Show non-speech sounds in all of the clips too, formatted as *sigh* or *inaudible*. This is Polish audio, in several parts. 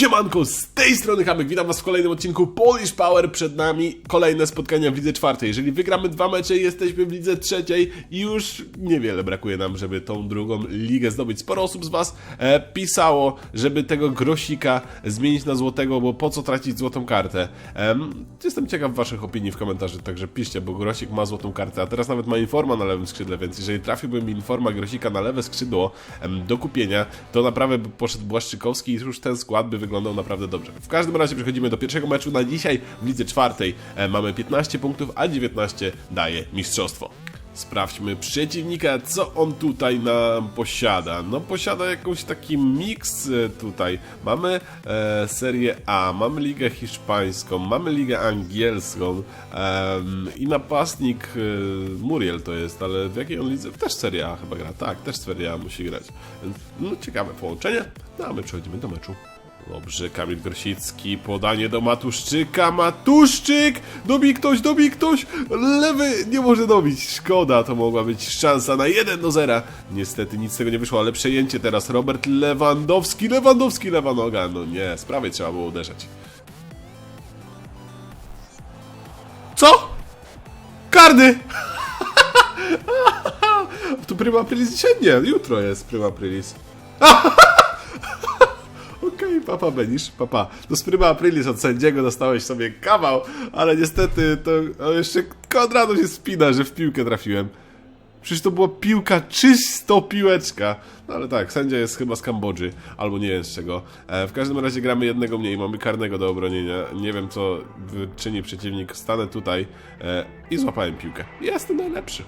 Siemanko, tej strony Hamek, witam was w kolejnym odcinku Polish Power. Przed nami kolejne spotkania w lidze czwartej. Jeżeli wygramy dwa mecze, jesteśmy w lidze trzeciej i już niewiele brakuje nam, żeby tą drugą ligę zdobyć. Sporo osób z was e, pisało, żeby tego grosika zmienić na złotego, bo po co tracić złotą kartę. Em, jestem ciekaw waszych opinii w komentarzach, także piszcie, bo grosik ma złotą kartę, a teraz nawet ma informa na lewym skrzydle, więc jeżeli trafiłbym informa grosika na lewe skrzydło do kupienia, to naprawdę by poszedł Błaszczykowski i już ten skład by wyglądał naprawdę dobrze. W każdym razie przechodzimy do pierwszego meczu na dzisiaj w lidze czwartej. E, mamy 15 punktów, a 19 daje mistrzostwo. Sprawdźmy przeciwnika, co on tutaj nam posiada. No posiada jakiś taki miks e, tutaj. Mamy e, Serię A, mamy Ligę Hiszpańską, mamy Ligę Angielską em, i napastnik e, Muriel to jest, ale w jakiej on lidze? Też Serie A chyba gra, tak, też Serie A musi grać. No ciekawe połączenie, no a my przechodzimy do meczu. Dobrze, Kamil Grosicki, podanie do Matuszczyka, Matuszczyk! Dobi ktoś, dobi ktoś! Lewy nie może dobić, szkoda, to mogła być szansa na 1 do 0. Niestety nic z tego nie wyszło, ale przejęcie teraz Robert Lewandowski, Lewandowski, lewa noga, no nie, z prawej trzeba było uderzać. Co? Karny! *laughs* to Prima Aprilis dzisiaj? Nie, jutro jest Prima Aprilis. *laughs* Papa Benisz, papa. To z Prima Aprilis od sędziego dostałeś sobie kawał, ale niestety to jeszcze Konradu się spina, że w piłkę trafiłem. Przecież to była piłka, czysto piłeczka. No ale tak, sędzia jest chyba z Kambodży, albo nie wiem z czego. E, w każdym razie gramy jednego mniej, mamy karnego do obronienia. Nie wiem co czyni przeciwnik. Stanę tutaj e, i złapałem piłkę. Jestem najlepszy.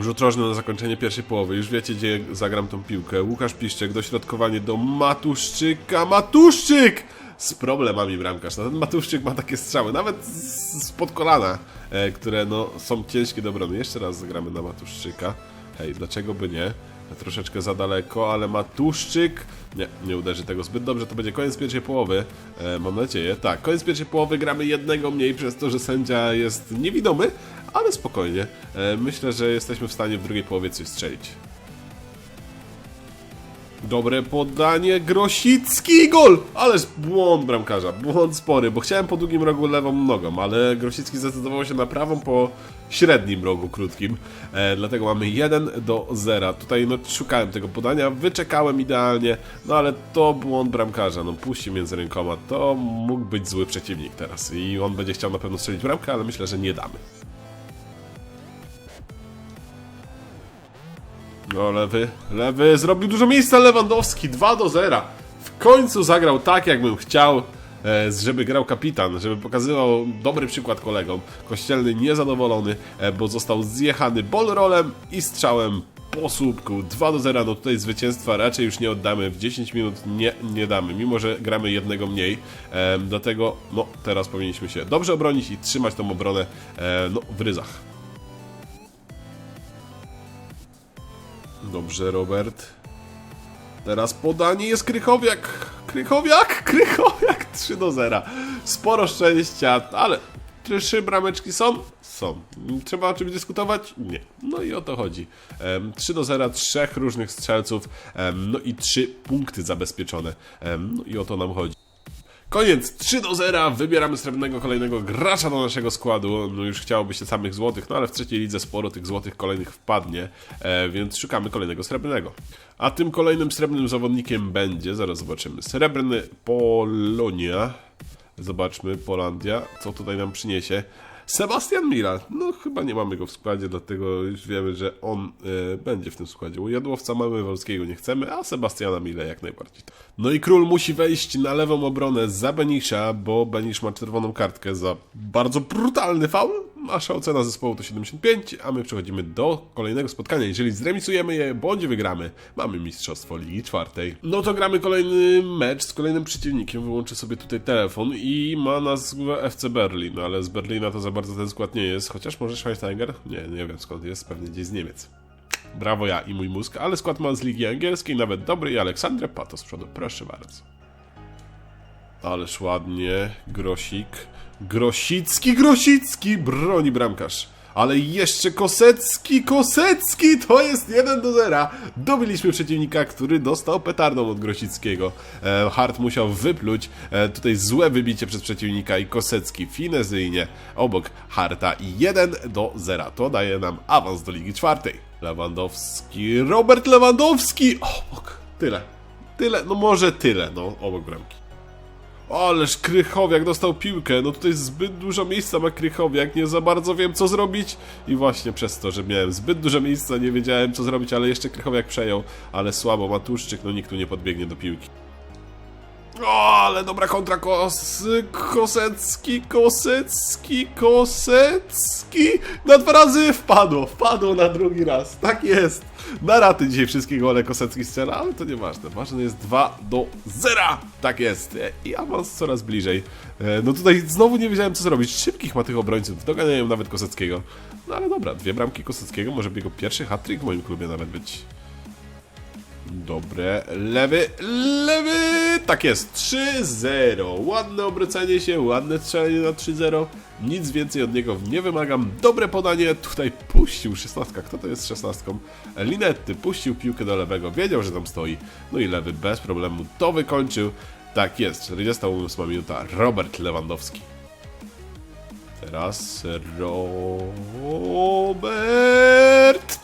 Rzut rożny na zakończenie pierwszej połowy. Już wiecie, gdzie zagram tą piłkę. Łukasz Piszczek, dośrodkowanie do Matuszczyka. Matuszczyk! Z problemami bramkarz. No, ten Matuszczyk ma takie strzały, nawet z- spod kolana, e, które no, są ciężkie do obrony. Jeszcze raz zagramy na Matuszczyka. Hej, dlaczego by nie? Troszeczkę za daleko, ale Matuszczyk... Nie, nie uderzy tego zbyt dobrze. To będzie koniec pierwszej połowy. E, mam nadzieję. Tak, koniec pierwszej połowy. Gramy jednego mniej przez to, że sędzia jest niewidomy, ale spokojnie. E, myślę, że jesteśmy w stanie w drugiej połowie coś strzelić. Dobre podanie, Grosicki gol! Ależ błąd bramkarza, błąd spory, bo chciałem po długim rogu lewą nogą, ale Grosicki zdecydował się na prawą po średnim rogu krótkim, e, dlatego mamy 1 do 0. Tutaj no, szukałem tego podania, wyczekałem idealnie, no ale to błąd bramkarza, no puści między rękoma, to mógł być zły przeciwnik teraz i on będzie chciał na pewno strzelić bramkę, ale myślę, że nie damy. No lewy, lewy, zrobił dużo miejsca Lewandowski, 2 do 0. W końcu zagrał tak, jakbym chciał, e, żeby grał kapitan, żeby pokazywał dobry przykład kolegom. Kościelny niezadowolony, e, bo został zjechany bolrolem i strzałem po słupku. 2 do 0, no tutaj zwycięstwa raczej już nie oddamy, w 10 minut nie, nie damy, mimo że gramy jednego mniej. E, dlatego, no teraz powinniśmy się dobrze obronić i trzymać tą obronę, e, no w ryzach. Dobrze, Robert. Teraz podanie jest Krychowiak. Krychowiak, Krychowiak *laughs* 3 do 0. Sporo szczęścia, ale trzy brameczki są? Są. Trzeba o czymś dyskutować? Nie. No i o to chodzi. Em, 3 do 0, trzech różnych strzelców, no i trzy punkty zabezpieczone. No i o to nam chodzi. Koniec 3 do 0, wybieramy srebrnego kolejnego gracza do naszego składu. No już chciałoby się samych złotych, no ale w trzeciej lidze sporo tych złotych kolejnych wpadnie, e, więc szukamy kolejnego srebrnego. A tym kolejnym srebrnym zawodnikiem będzie, zaraz zobaczymy, srebrny Polonia. Zobaczmy, Polandia, co tutaj nam przyniesie. Sebastian Mila, no chyba nie mamy go w składzie, dlatego już wiemy, że on e, będzie w tym składzie. U Jadłowca mamy Wolskiego nie chcemy, a Sebastiana Mile jak najbardziej. No i król musi wejść na lewą obronę za Benisza, bo Benisz ma czerwoną kartkę za bardzo brutalny faul. Nasza ocena zespołu to 75, a my przechodzimy do kolejnego spotkania. Jeżeli zremisujemy je, bądź wygramy, mamy mistrzostwo Ligi Czwartej. No to gramy kolejny mecz z kolejnym przeciwnikiem. Wyłączę sobie tutaj telefon i ma nazwę FC Berlin, ale z Berlina to za bardzo ten skład nie jest, chociaż może Schweinsteiger? Nie, nie wiem skąd jest, pewnie gdzieś z Niemiec. Brawo ja i mój mózg, ale skład ma z Ligi Angielskiej, nawet dobry i Aleksandrę Pato z przodu, proszę bardzo. Ależ ładnie, Grosik. Grosicki, Grosicki, broni bramkarz. ale jeszcze Kosecki, Kosecki, to jest 1 do 0. Dobiliśmy przeciwnika, który dostał petardą od Grosickiego. E, Hart musiał wypluć e, tutaj złe wybicie przez przeciwnika i Kosecki finezyjnie obok Harta i 1 do 0. To daje nam awans do Ligi Czwartej. Lewandowski, Robert Lewandowski, obok, tyle. Tyle, no może tyle, no, obok bramki. Ależ Krychowiak dostał piłkę, no tutaj zbyt dużo miejsca ma Krychowiak, nie za bardzo wiem co zrobić. I właśnie przez to, że miałem zbyt dużo miejsca, nie wiedziałem co zrobić, ale jeszcze Krychowiak przejął, ale słabo, Matuszczyk, no nikt tu nie podbiegnie do piłki. O, ale dobra kontra Kos... Kosecki, Kosecki, Kosecki. Na dwa razy wpadło, wpadło na drugi raz. Tak jest. Na raty dzisiaj wszystkie gole Kosecki strzela, ale to nieważne. Ważne jest 2 do 0. Tak jest. I awans coraz bliżej. E, No tutaj znowu nie wiedziałem co zrobić. Szybkich ma tych obrońców. Doganiają nawet Koseckiego. No ale dobra, dwie bramki Koseckiego. Może jego pierwszy hat-trick w moim klubie nawet być. Dobre, lewy, lewy, tak jest, 3-0, ładne obrócenie się, ładne strzelanie na 3-0, nic więcej od niego nie wymagam, dobre podanie, tutaj puścił 16, kto to jest 16? Linetty, puścił piłkę do lewego, wiedział, że tam stoi, no i lewy bez problemu to wykończył, tak jest, 48 minuta, Robert Lewandowski. Teraz Robert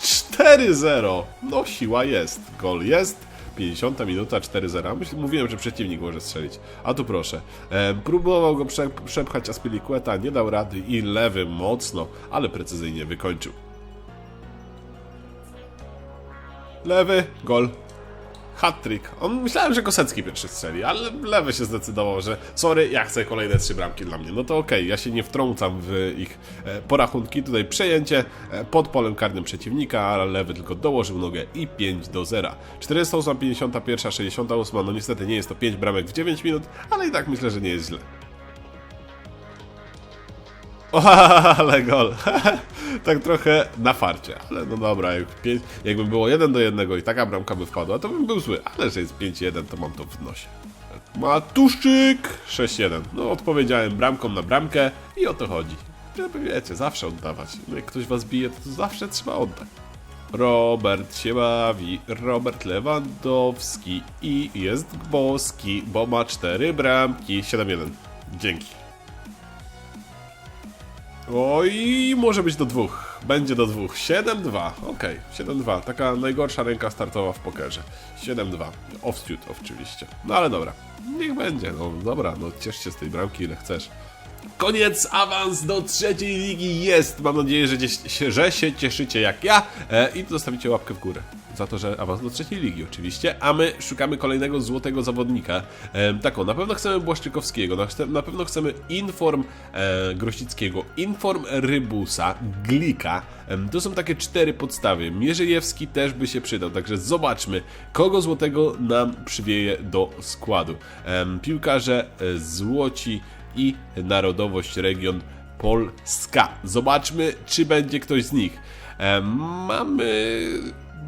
4-0. No siła jest. Gol jest. 50 minuta 4-0. Myślę, mówiłem, że przeciwnik może strzelić. A tu proszę. E, próbował go prze, przepchać Aspilicueta, nie dał rady i lewy mocno, ale precyzyjnie wykończył. Lewy, gol. Hat-trick. On myślałem, że Kosecki pierwszy strzeli, ale lewy się zdecydował, że sorry, ja chcę kolejne trzy bramki dla mnie. No to okej, ja się nie wtrącam w ich e, porachunki. Tutaj przejęcie e, pod polem karnym przeciwnika, ale lewy tylko dołożył nogę i 5 do 0. 48, 51, 68. No niestety nie jest to 5 bramek w 9 minut, ale i tak myślę, że nie jest źle. O, *laughs* ale gol. *laughs* tak trochę na farcie, ale no dobra, jak pięć, jakby było 1 do 1 i taka bramka by wpadła, to bym był zły, ale że jest 5-1, to mam to w nosie. Matuszczyk 6-1. No odpowiedziałem bramką na bramkę i o to chodzi. Żeby wiecie, zawsze oddawać. No, jak ktoś was bije, to zawsze trzeba oddać. Robert się bawi, Robert Lewandowski i jest boski, bo ma 4 bramki. 7-1. Dzięki. Oj, może być do dwóch. Będzie do dwóch. 7-2. Okej, 7-2. Taka najgorsza ręka startowa w pokerze. 7-2. Offsuit oczywiście. No ale dobra. Niech będzie. No dobra, no ciesz się z tej bramki ile chcesz. Koniec, awans do trzeciej ligi jest. Mam nadzieję, że, gdzieś, że się cieszycie jak ja e, i zostawicie łapkę w górę. Za to, że awans do trzeciej ligi oczywiście, a my szukamy kolejnego złotego zawodnika. E, tak o, na pewno chcemy Błaszczykowskiego, na, na pewno chcemy Inform e, Grosickiego, Inform Rybusa, Glika. Em, to są takie cztery podstawy. Mierzejewski też by się przydał, także zobaczmy, kogo złotego nam przywieje do składu. Em, piłkarze e, złoci i narodowość region Polska. Zobaczmy, czy będzie ktoś z nich. E, mamy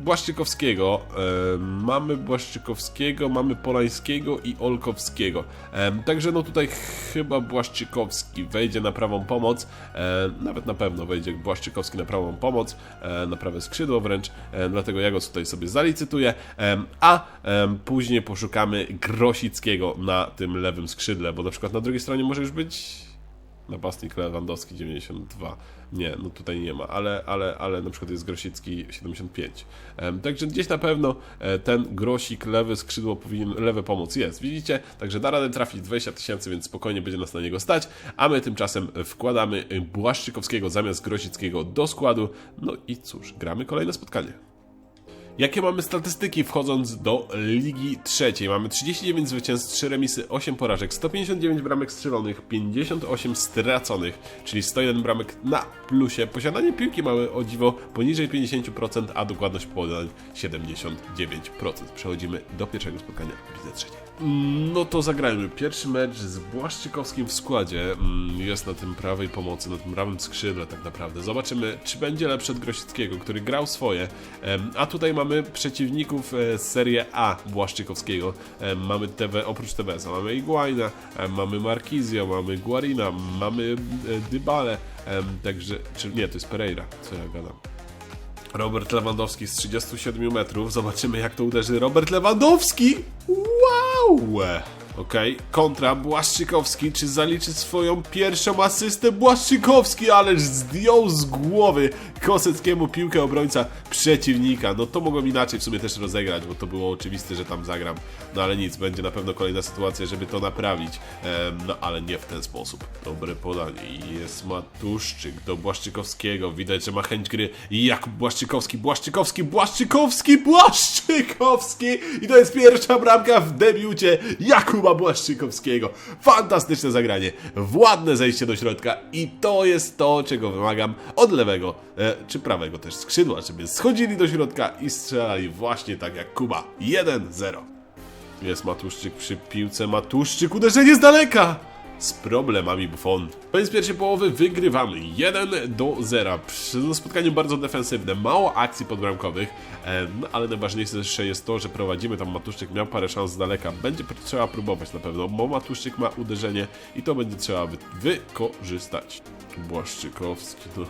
Błaszczykowskiego, e, mamy Błaszczykowskiego, mamy Polańskiego i Olkowskiego. E, także no tutaj chyba Błaszczykowski wejdzie na prawą pomoc, e, nawet na pewno wejdzie Błaszczykowski na prawą pomoc, na prawe skrzydło wręcz, dlatego ja go tutaj sobie zalicytuję, a później poszukamy Grosickiego na tym lewym skrzydle, bo na przykład na drugiej stronie może już być Napastnik Lewandowski 92. Nie, no tutaj nie ma, ale, ale, ale na przykład jest Grosicki 75. Em, także gdzieś na pewno e, ten Grosik, lewy skrzydło powinien, lewy pomóc jest, widzicie? Także da radę trafić 20 tysięcy, więc spokojnie będzie nas na niego stać, a my tymczasem wkładamy Błaszczykowskiego zamiast Grosickiego do składu. No i cóż, gramy kolejne spotkanie. Jakie mamy statystyki wchodząc do Ligi Trzeciej? Mamy 39 zwycięstw, 3 remisy, 8 porażek, 159 bramek strzelonych, 58 straconych, czyli 101 bramek na plusie. Posiadanie piłki mamy o dziwo poniżej 50%, a dokładność podań 79%. Przechodzimy do pierwszego spotkania w Lidze Trzeciej. No to zagrajmy. Pierwszy mecz z Błaszczykowskim w składzie. Mm, Jest na tym prawej pomocy, na tym prawym skrzydle tak naprawdę. Zobaczymy, czy będzie lepszy od Grosickiego, który grał swoje. A tutaj mamy mamy przeciwników e, z serii A Błaszczykowskiego. E, mamy TV, oprócz TBS-a mamy Iguaina, e, mamy Markizio, mamy Guarina, mamy Dybale, także, czy nie, to jest Pereira, co ja gadam. Robert Lewandowski z 37 metrów. Zobaczymy, jak to uderzy Robert Lewandowski. Wow! Okej, kontra Błaszczykowski. Czy zaliczy swoją pierwszą asystę Błaszczykowski? Ależ zdjął z głowy Koseckiemu piłkę obrońca przeciwnika. No to mogłem inaczej w sumie też rozegrać, bo to było oczywiste, że tam zagram. No ale nic, będzie na pewno kolejna sytuacja, żeby to naprawić. Em, no ale nie w ten sposób. Dobre podanie. Jest Matuszczyk do Błaszczykowskiego. Widać, że ma chęć gry. I Jakub Błaszczykowski, Błaszczykowski, Błaszczykowski, Błaszczykowski! I to jest pierwsza bramka w debiucie Jakuba Błaszczykowskiego. Fantastyczne zagranie. Ładne zejście do środka. I to jest to, czego wymagam od lewego, e, czy prawego też skrzydła, żeby schodzili do środka i strzelali właśnie tak jak Kuba. 1-0. Jest Matuszczyk przy piłce. Matuszczyk, uderzenie z daleka! Z problemami Buffon. Koniec pierwszej połowy wygrywamy 1 do 0. Przy no, spotkaniu bardzo defensywne, mało akcji podbramkowych, no, ale najważniejsze jeszcze jest to, że prowadzimy tam Matuszczyk miał parę szans z daleka. Będzie trzeba próbować na pewno, bo Matuszczyk ma uderzenie i to będzie trzeba wy- wykorzystać. Błaszczykowski, no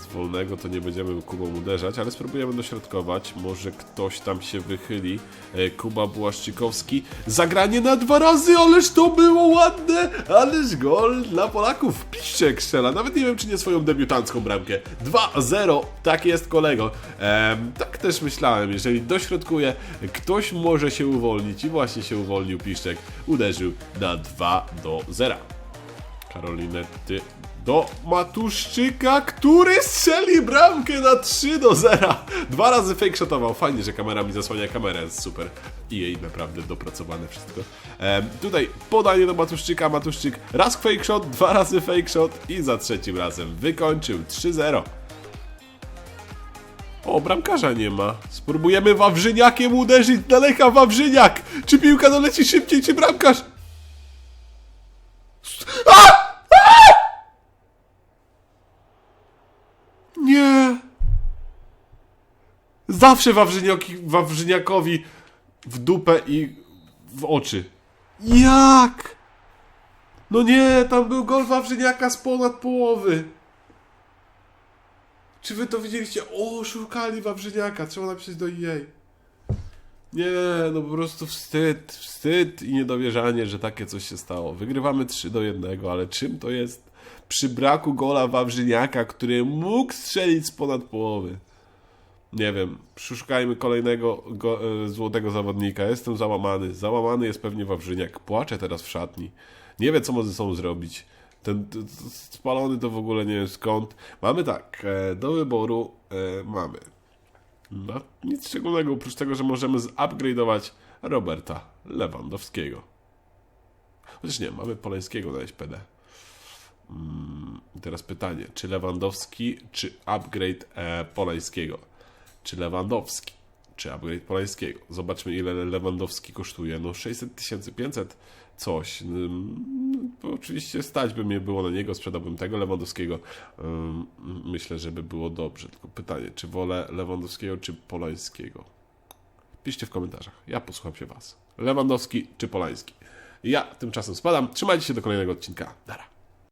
z wolnego to nie będziemy Kubą uderzać, ale spróbujemy dośrodkować. Może ktoś tam się wychyli. E, Kuba Błaszczykowski. Zagranie na dwa razy, ależ to było ładne! Ależ gol dla Polaków. Piszczek strzela. Nawet nie wiem, czy nie swoją debiutancką bramkę. 2-0. Tak jest, kolego. Em, tak też myślałem. Jeżeli dośrodkuje, ktoś może się uwolnić. I właśnie się uwolnił Piszczek. Uderzył na 2 do 0. Karolinety do Matuszczyka, który strzeli bramkę na 3 do 0. Dwa razy fake shotował. Fajnie, że kamera mi zasłania kamerę, jest super. I jej naprawdę dopracowane wszystko. Em, tutaj podanie do Matuszczyka, Matuszczyk raz fake shot, dwa razy fake shot i za trzecim razem wykończył 3-0. O, bramkarza nie ma. Spróbujemy Wawrzyniakiem uderzyć daleka Wawrzyniak. Czy piłka doleci szybciej, czy bramkarz? Nie. Zawsze Wawrzyniakowi w dupę i w oczy. Jak? No nie, tam był gol Wawrzyniaka z ponad połowy. Czy wy to widzieliście? O, szukali Wawrzyniaka. Trzeba napisać do EA. Nie, no po prostu wstyd, wstyd i niedowierzanie, że takie coś się stało. Wygrywamy 3 do 1, ale czym to jest przy braku gola Wawrzyniaka, który mógł strzelić z ponad połowy? Nie wiem, przeszukajmy kolejnego go, e, złotego zawodnika. Jestem załamany. Załamany jest pewnie Wawrzyniak. Płacze teraz w szatni. Nie wie, co może ze sobą zrobić. Ten spalony to w ogóle nie wiem skąd. Mamy tak, e, do wyboru e, mamy no, nic szczególnego, oprócz tego, że możemy zupgrade'ować Roberta Lewandowskiego. Chociaż nie, mamy Polańskiego na SPD. Mm, i teraz pytanie, czy Lewandowski, czy upgrade e, Polańskiego? Czy Lewandowski, czy upgrade Polańskiego? Zobaczmy, ile Lewandowski kosztuje. No 600 tysięcy, 500 coś. Bo oczywiście stać by mnie było na niego, sprzedałbym tego Lewandowskiego. Myślę, że by było dobrze. Tylko pytanie, czy wolę Lewandowskiego, czy Polańskiego? Piszcie w komentarzach. Ja posłucham się Was. Lewandowski czy Polański? Ja tymczasem spadam. Trzymajcie się do kolejnego odcinka. Dara.